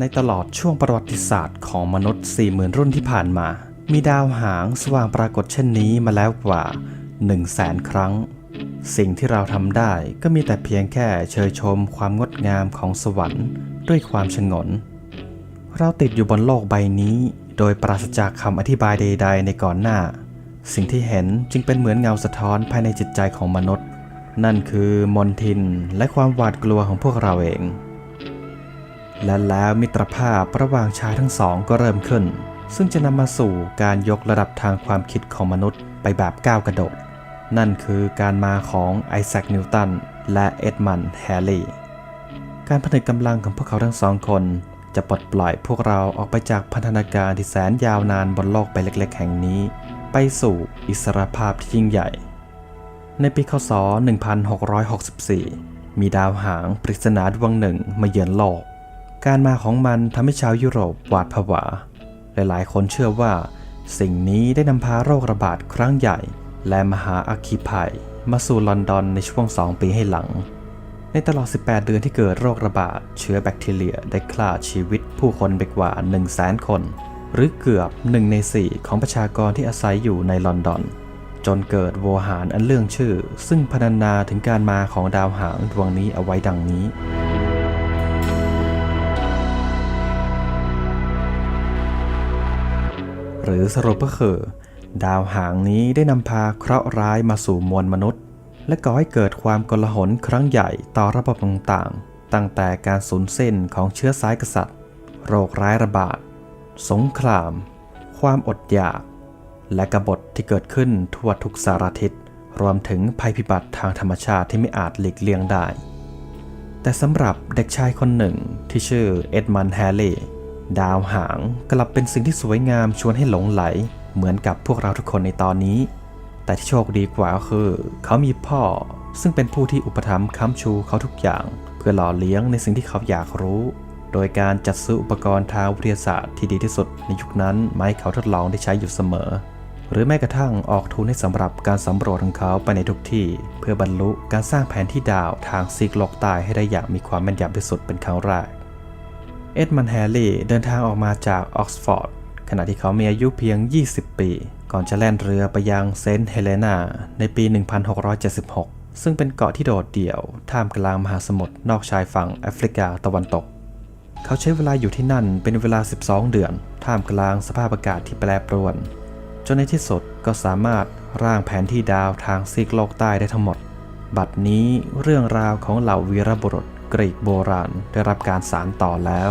ในตลอดช่วงประวัติศาสตร์ของมนุษย์ 40,000 รุ่นที่ผ่านมา มีดาวหางสว่างปรากฏเช่นนี้มาแล้วกว่า 1 0 0 0 0แสนครั้ง สิ่งที่เราทำได้ก็มีแต่เพียงแค่เชยชมความงดงามของสวรรค์ ด้วยความชงน เราติดอยู่บนโลกใบนี้ โดยปราศจากคำอธิบายใด ๆ ในก่อนหน้า สิ่งที่เห็นจึงเป็นเหมือนเงาสะท้อนภายในจิตใจของมนุษย์ นั่นคือมนทินและความหวาดกลัวของพวกเราเอง และแล้วมิตรภาพระหว่างชายทั้งสองก็เริ่มขึ้น ซึ่งจะนำมาสู่การยกระดับทางความคิดของมนุษย์ไปแบบก้าวกระโดด นั่นคือการมาของไอแซคนิวตันและเอ็ดมันด์แฮร์ลีย์การผนึกกำลังของพวกเขาทั้งสองคน จะปลดปล่อยพวกเราออกไปจากพันธนาการที่แสนยาวนานบนโลกใบเล็กๆ แห่งนี้ ไปสู่อิสรภาพที่ยิ่งใหญ่ ในปีคศ 1664 มีดาวหางปริศนาดวงหนึ่งมาเยือนโลก การมาของมันทำให้ชาวยุโรปหวาดผวา หลายๆ คนเชื่อว่า สิ่งนี้ได้นำพาโรคระบาดครั้งใหญ่ และมหาอัคคีภัย มาสู่ลอนดอนในช่วง 2 ปีให้หลัง ในตลอด 18 เดือนที่เกิดโรคระบาด เชื้อแบคทีเรียได้ฆ่าชีวิตผู้คนไปกว่า 1 0 0 0 0แสนคน หรือเกือบ1ใน4 ของประชากรที่อาศัยอยู่ในลอนดอน จนเกิดโวหารอันเรื่องชื่อ ซึ่งพรรณนาถึงการมาของดาวหางดวงนี้เอาไว้ดังนี้ หรือสรุปก็คือ ดาวหางนี้ได้นำพาเคราะห์ร้ายมาสู่มวลมนุษย์ และก่อให้เกิดความกลหลครั้งใหญ่ต่อระบบต่างๆ ตั้งแต่การสูญสิ้นของเชื้อสายกษัตริย์ โรคร้ายระบาด สงคราม ความอดอยาก และกบฏที่เกิดขึ้นทั่วทุกสารทิศรวมถึงภัยพิบัติทางธรรมชาติที่ไม่อาจหลีกเลี่ยงได้ แต่สำหรับเด็กชายคนหนึ่งที่ชื่อเอ็ดมันแฮร์ลีย์ ดาวหางกลับเป็นสิ่งที่สวยงามชวนให้หลงไหล เหมือนกับพวกเราทุกคนในตอนนี้ แต่ที่โชคดีกว่าก็คือ เขามีพ่อซึ่งเป็นผู้ที่อุปถัมภ์ค้ำชูเขาทุกอย่าง เพื่อหล่อเลี้ยงในสิ่งที่เขาอยากรู้ โดยการจัดซื้ออุปกรณ์ทางวิทยาศาสตร์ที่ดีที่สุดในยุคนั้นมาให้เขาทดลองได้ใช้อยู่เสมอ หรือแม้กระทั่งออกทุนให้สำหรับการสำรวจของเขาไปในทุกที่ เพื่อบรรลุการสร้างแผนที่ดาวทางซีกโลกใต้ให้ได้อย่างมีความแม่นยำที่สุดเป็นครั้งแรก เอ็ดมันแฮร์รี่เดินทางออกมาจากออกซฟอร์ดขณะที่เขามีอายุเพียง 20 ปี ก่อนจะแล่นเรือไปยังเซนต์เฮเลนาในปี 1676 ซึ่งเป็นเกาะที่โดดเดี่ยว ท่ามกลางมหาสมุทรนอกชายฝั่งแอฟริกาตะวันตก เขาใช้เวลาอยู่ที่นั่นเป็นเวลา 12 เดือน ท่ามกลางสภาพอากาศที่แปรปรวน จนในที่สุดก็สามารถร่างแผนที่ดาวทางซีกโลกใต้ได้ทั้งหมด บัดนี้เรื่องราวของเหล่าวีรบุรุษ กรีกโบราณได้รับการสานต่อแล้ว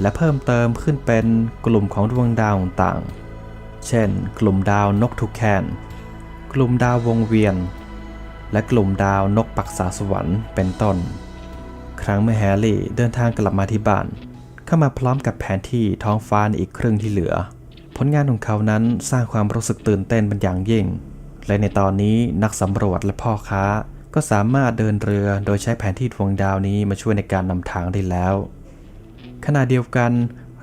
และเพิ่มเติมขึ้นเป็นกลุ่มของดวงดาวต่างๆ เช่น กลุ่มดาวนกทุกแคน กลุ่มดาววงเวียน และกลุ่มดาวนกปักษาสวรรค์เป็นต้น ครั้งเมื่อแฮร์รี่เดินทางกลับมาที่บ้าน เข้ามาพร้อมกับแผนที่ท้องฟ้าอีกครึ่งที่เหลือ ผลงานของเขานั้นสร้างความรู้สึกตื่นเต้นเป็นอย่างยิ่ง และในตอนนี้นักสำรวจและพ่อค้า ก็สามารถเดินเรือโดยใช้แผนที่ดวงดาวนี้มาช่วยในการนำทางได้แล้ว ขณะเดียวกัน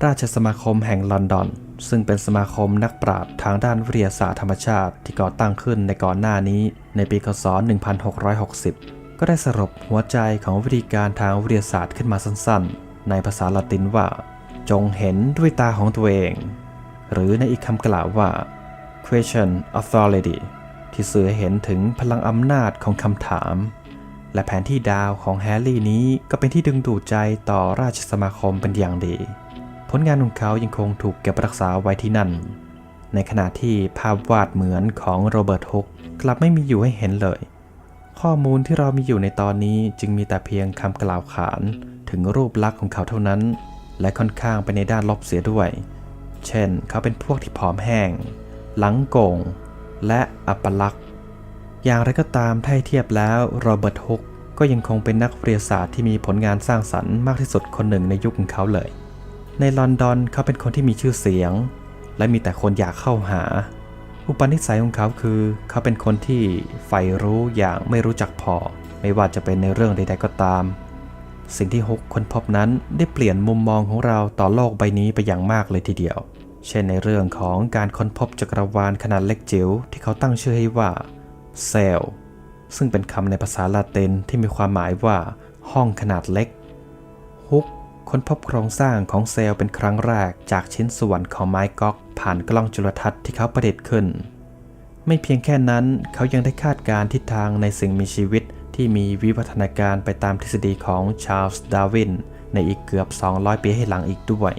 ราชสมาคมแห่งลอนดอน ซึ่งเป็นสมาคมนักปราชญ์ทางด้านวิทยาศาสตร์ธรรมชาติที่ก่อตั้งขึ้นในก่อนหน้านี้ในปีคศ 1660 ก็ได้สรุปหัวใจของวิธีการทางวิทยาศาสตร์ขึ้นมาสั้นๆ ในภาษาละตินว่า จงเห็นด้วยตาของตัวเอง หรือในอีกคำกล่าวว่า question authority ที่สื่อเห็นถึงพลังอำนาจของคำถาม และแผนที่ดาวของแฮร์รี่นี้ก็เป็นที่ดึงดูดใจต่อราชสมาคมเป็นอย่างดี ผลงานของเขายังคงถูกเก็บรักษาไว้ที่นั่น ในขณะที่ภาพวาดเหมือนของโรเบิร์ตฮุกกลับไม่มีอยู่ให้เห็นเลย ข้อมูลที่เรามีอยู่ในตอนนี้จึงมีแต่เพียงคำกล่าวขานถึงรูปลักษณ์ของเขาเท่านั้น และค่อนข้างไปในด้านลบเสียด้วย เช่น เขาเป็นพวกที่ผอมแห้ง หลังโก่ง และอัปลักษณ์ อย่างไรก็ตามถ้าเทียบแล้วโรเบิร์ตฮุกก็ยังคงเป็นนักวิทยาศาสตร์ที่มีผลงานสร้างสรรค์มากที่สุดคนหนึ่งในยุคของเขาเลย ในลอนดอนเขาเป็นคนที่มีชื่อเสียง และมีแต่คนอยากเข้าหา อุปนิสัยของเขาคือ เขาเป็นคนที่ใฝ่รู้อย่างไม่รู้จักพอ ไม่ว่าจะเป็นในเรื่องใด ๆก็ตาม สิ่งที่ฮุกค้นพบนั้นได้เปลี่ยนมุมมองของเราต่อโลกใบนี้ไปอย่างมากเลยทีเดียว เช่นในเรื่องของการค้นพบจักรวาลขนาดเล็กจิ๋วที่เขาตั้งชื่อให้ว่าเซลซึ่งเป็นคำในภาษาละตินที่มีความหมายว่า ห้องขนาดเล็กฮุกค้นพบโครงสร้างของเซลล์เป็นครั้งแรกจากชิ้นส่วนของไม้ก๊อก ผ่านกล้องจุลทรรศน์ที่เขาประดิษฐ์ขึ้น ไม่เพียงแค่นั้นเขายังได้คาดการณ์ทิศทางในสิ่งมีชีวิตที่มีวิวัฒนาการไปตามทฤษฎีของชาร์ลส์ดาร์วินในอีกเกือบ 200 ปีให้หลังอีกด้วย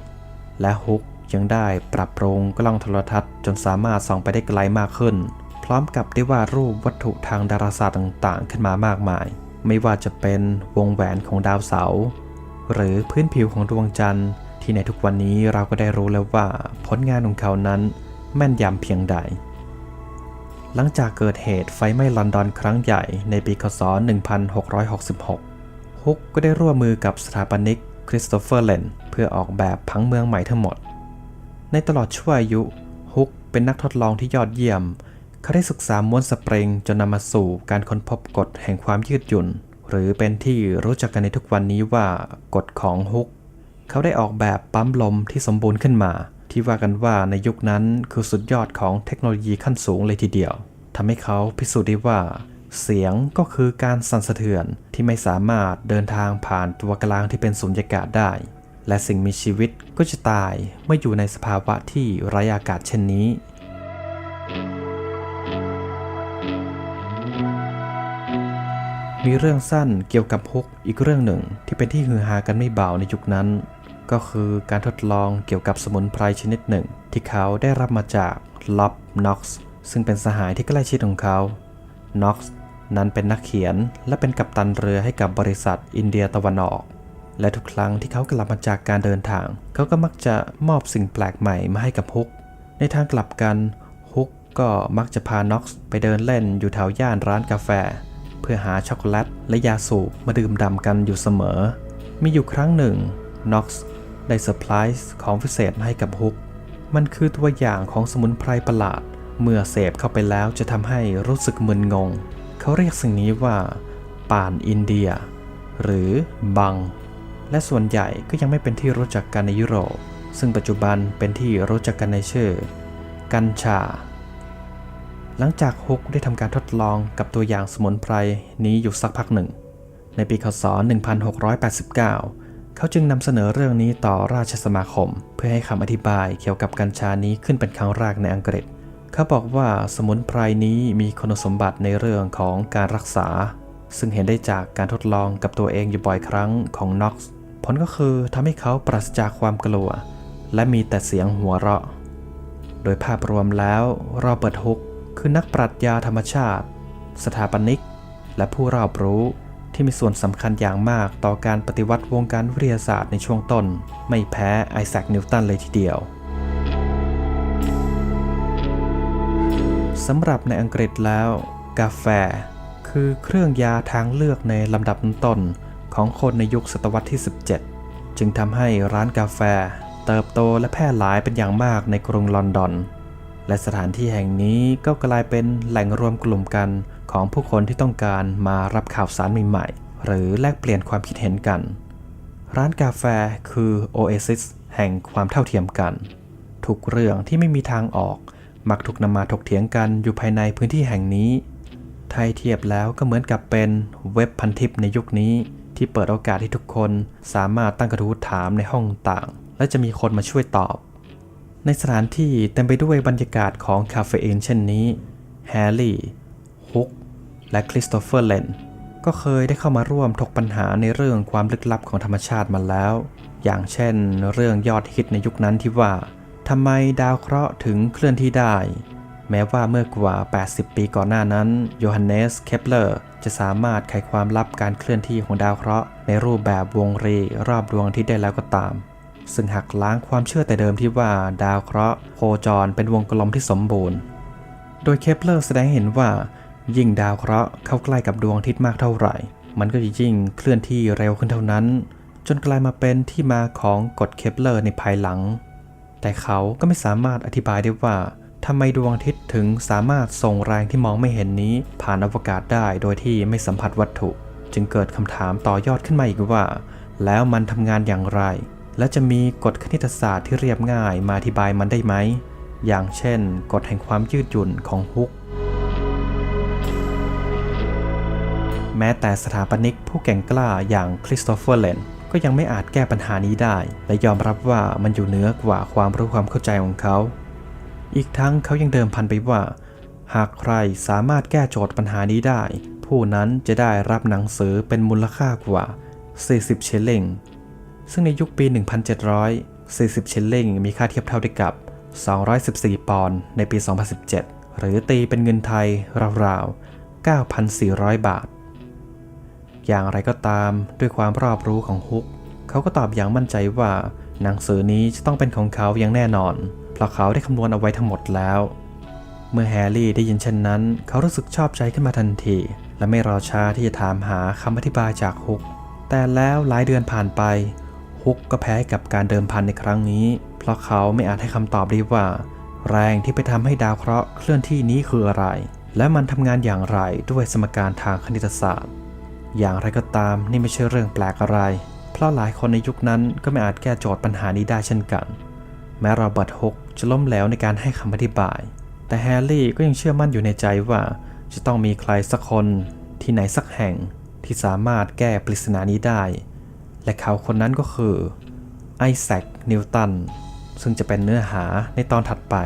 และฮุก ยังได้ปรับปรุงกล้องโทรทัศน์ จนสามารถส่องไปได้ไกลมากขึ้น พร้อมกับได้วาดรูปวัตถุทางดาราศาสตร์ต่างๆ ขึ้นมามากมาย ไม่ว่าจะเป็นวงแหวนของดาวเสาร์หรือพื้นผิวของดวงจันทร์ ที่ในทุกวันนี้เราก็ได้รู้แล้วว่าผลงานของเขานั้นแม่นยำเพียงใด หลังจากเกิดเหตุไฟไหม้ลอนดอนครั้งใหญ่ในปีคศ 1666 ฮุกก็ได้ร่วมมือกับสถาปนิกคริสโตเฟอร์เลนเพื่อออกแบบผังเมืองใหม่ทั้งหมด ในตลอดช่วงอายุ ฮุกเป็นนักทดลองที่ยอดเยี่ยม เขาได้ศึกษาม้วนสปริงจนนำมาสู่การค้นพบกฎแห่งความยืดหยุ่น หรือเป็นที่รู้จักกันในทุกวันนี้ว่ากฎของฮุก เขาได้ออกแบบปั๊มลมที่สมบูรณ์ขึ้นมา ที่ว่ากันว่าในยุคนั้นคือสุดยอดของเทคโนโลยีขั้นสูงเลยทีเดียวทำให้เขาพิสูจน์ได้ว่า เสียงก็คือการสั่นสะเทือนที่ไม่สามารถเดินทางผ่านตัวกลางที่เป็นสุญญากาศได้ และสิ่งมีชีวิตก็จะตายเมื่ออยู่ในสภาวะที่ไร้อากาศเช่นนี้ มีเรื่องสั้นเกี่ยวกับฮุกอีกเรื่องหนึ่งที่เป็นที่ฮือฮากันไม่เบาในยุคนั้น ก็คือการทดลองเกี่ยวกับสมุนไพรชนิดหนึ่ง ที่เขาได้รับมาจากล็อบน็อกซ์ซึ่งเป็นสหายที่ใกล้ชิดของเขาน็อกซ์นั้นเป็นนักเขียนและเป็นกัปตันเรือให้กับบริษัทอินเดียตะวันออก และทุกครั้งที่เขากลับมาจากการเดินทาง เขาก็มักจะมอบสิ่งแปลกใหม่มาให้กับฮุก ในทางกลับกันฮุกก็มักจะพาน็อกซ์ไปเดินเล่นอยู่แถวย่านร้านกาแฟ เพื่อหาช็อกโกแลตและยาสูบมาดื่มด่ำกันอยู่เสมอ มีอยู่ครั้งหนึ่งน็อกซ์ได้เซอร์ไพรส์ของพิเศษมาให้กับฮุก มันคือตัวอย่างของสมุนไพรประหลาด เมื่อเสพเข้าไปแล้วจะทำให้รู้สึกมึนงง เขาเรียกสิ่งนี้ว่า ป่านอินเดีย หรือบัง และส่วนใหญ่ก็ยังไม่เป็นที่รู้จักกันในยุโรป ซึ่งปัจจุบันเป็นที่รู้จักกันในชื่อ กัญชา หลังจากฮุกได้ทำการทดลองกับตัวอย่างสมุนไพรนี้อยู่สักพักหนึ่ง ในปีคศ 1689 เขาจึงนำเสนอเรื่องนี้ต่อราชสมาคม เพื่อให้คำอธิบายเกี่ยวกับกัญชานี้ขึ้นเป็นครั้งแรกในอังกฤษ เขาบอกว่าสมุนไพรนี้มีคุณสมบัติในเรื่องของการรักษาซึ่งเห็นได้จากการทดลองกับตัวเองอยู่บ่อยครั้งของน็อกซ์ ผลก็คือทำให้เขาปราศจากความกลัว และมีแต่เสียงหัวเราะ โดยภาพรวมแล้วรอเปิดฮุกคือนักปรัชญาธรรมชาติ สถาปนิก และผู้รอบรู้ที่มีส่วนสำคัญอย่างมากต่อการปฏิวัติวงการวิทยาศาสตร์ในช่วงต้น ไม่แพ้ไอแซคนิวตันเลยทีเดียวสำหรับในอังกฤษแล้ว กาแฟ คือเครื่องยาทางเลือกในลำดับต้นๆ ของคนในยุคศตวรรษที่ 17 จึงทำให้ร้านกาแฟ เติบโตและแพร่หลายเป็นอย่างมากในกรุงลอนดอน และสถานที่แห่งนี้ก็กลายเป็นแหล่งรวมกลุ่มกันของผู้คนที่ต้องการมารับข่าวสารใหม่ๆ หรือแลกเปลี่ยนความคิดเห็นกัน ร้านกาแฟคือโอเอซิสแห่งความเท่าเทียมกัน ทุกเรื่องที่ไม่มีทางออก มักถูกนำมาถกเถียงกันอยู่ภายในพื้นที่แห่งนี้ไทยเทียบแล้วก็เหมือนกับเป็นเว็บพันทิปในยุคนี้ ที่เปิดโอกาสให้ทุกคนสามารถตั้งกระทู้ถามในห้องต่าง และจะมีคนมาช่วยตอบ ในสถานที่เต็มไปด้วยบรรยากาศของคาเฟอีนเช่นนี้แฮร์รี่ฮุกและคริสโตเฟอร์เลนก็เคยได้เข้ามาร่วมถกปัญหาในเรื่องความลึกลับของธรรมชาติมาแล้ว อย่างเช่น เรื่องยอดฮิตในยุคนั้นที่ว่าทำไมดาวเคราะห์ถึงเคลื่อนที่ได้ แม้ว่าเมื่อกว่า 80 ปีก่อนหน้านั้นโยฮันเนส เคปเลอร์ จะสามารถไขความลับการเคลื่อนที่ของดาวเคราะห์ในรูปแบบวงรีรอบดวงอาทิตย์ได้แล้วก็ตาม ซึ่งหักล้างความเชื่อแต่เดิมที่ว่าดาวเคราะห์โคจรเป็นวงกลมที่สมบูรณ์ โดยเคปเลอร์แสดงให้เห็นว่า ยิ่งดาวเคราะห์เข้าใกล้กับดวงอาทิตย์มากเท่าไหร่ มันก็จะยิ่งเคลื่อนที่เร็วขึ้นเท่านั้น จนกลายมาเป็นที่มาของกฎเคปเลอร์ในภายหลัง แต่เขาก็ไม่สามารถอธิบายได้ว่า ทำไมดวงอาทิตย์ถึงสามารถส่งแรงที่มองไม่เห็นนี้ ผ่านอวกาศได้โดยที่ไม่สัมผัสวัตถุ จึงเกิดคำถามต่อยอดขึ้นมาอีกว่า แล้วมันทำงานอย่างไร และจะมีกฎคณิตศาสตร์ที่เรียบง่ายมาอธิบายมันได้ไหม อย่างเช่น กฎแห่งความยืดหยุ่นของฮุกแม้แต่สถาปนิกผู้แก่งกล้าอย่างคริสโตเฟอร์เลนก็ยังไม่อาจแก้ปัญหานี้ได้ และยอมรับว่ามันอยู่เหนือกว่าความรู้ความเข้าใจของเขา อีกทั้งเขายังเดิมพันไปว่า หากใครสามารถแก้โจทย์ปัญหานี้ได้ ผู้นั้นจะได้รับหนังสือเป็นมูลค่ากว่า 40 เชลลิง ซึ่งในยุคปี 1700 40 เชลลิงมีค่าเทียบเท่าได้กับ 214 ปอนด์ในปี 2017 หรือตีเป็นเงินไทยราวๆ 9,400 บาท อย่างไรก็ตามด้วยความรอบรู้ของฮุก เขาก็ตอบอย่างมั่นใจว่า หนังสือนี้จะต้องเป็นของเขาอย่างแน่นอน เพราะเขาได้คำนวณเอาไว้ทั้งหมดแล้ว เมื่อแฮร์รี่ได้ยินเช่นนั้น เขารู้สึกชอบใจขึ้นมาทันที และไม่รอช้าที่จะถามหาคำอธิบายจากฮุก แต่แล้วหลายเดือนผ่านไปฮุกก็แพ้กับการเดิมพันในครั้งนี้ เพราะเขาไม่อาจให้คำตอบได้ว่า แรงที่ไปทำให้ดาวเคราะห์เคลื่อนที่นี้คืออะไร และมันทำงานอย่างไรด้วยสมการทางคณิตศาสตร์ อย่างไรก็ตามนี่ไม่ใช่เรื่องแปลกอะไร เพราะหลายคนในยุคนั้นก็ไม่อาจแก้โจทย์ปัญหานี้ได้เช่นกัน แม้โรเบิร์ตฮุก จะล้มเหลวในการให้คำอธิบาย แต่แฮร์รี่ก็ยังเชื่อมั่นอยู่ในใจว่า จะต้องมีใครสักคนที่ไหนสักแห่งที่สามารถแก้ปริศนานี้ได้ และเขาคนนั้นก็คือไอแซค นิวตัน ซึ่งจะเป็นเนื้อหาในตอนถัดไป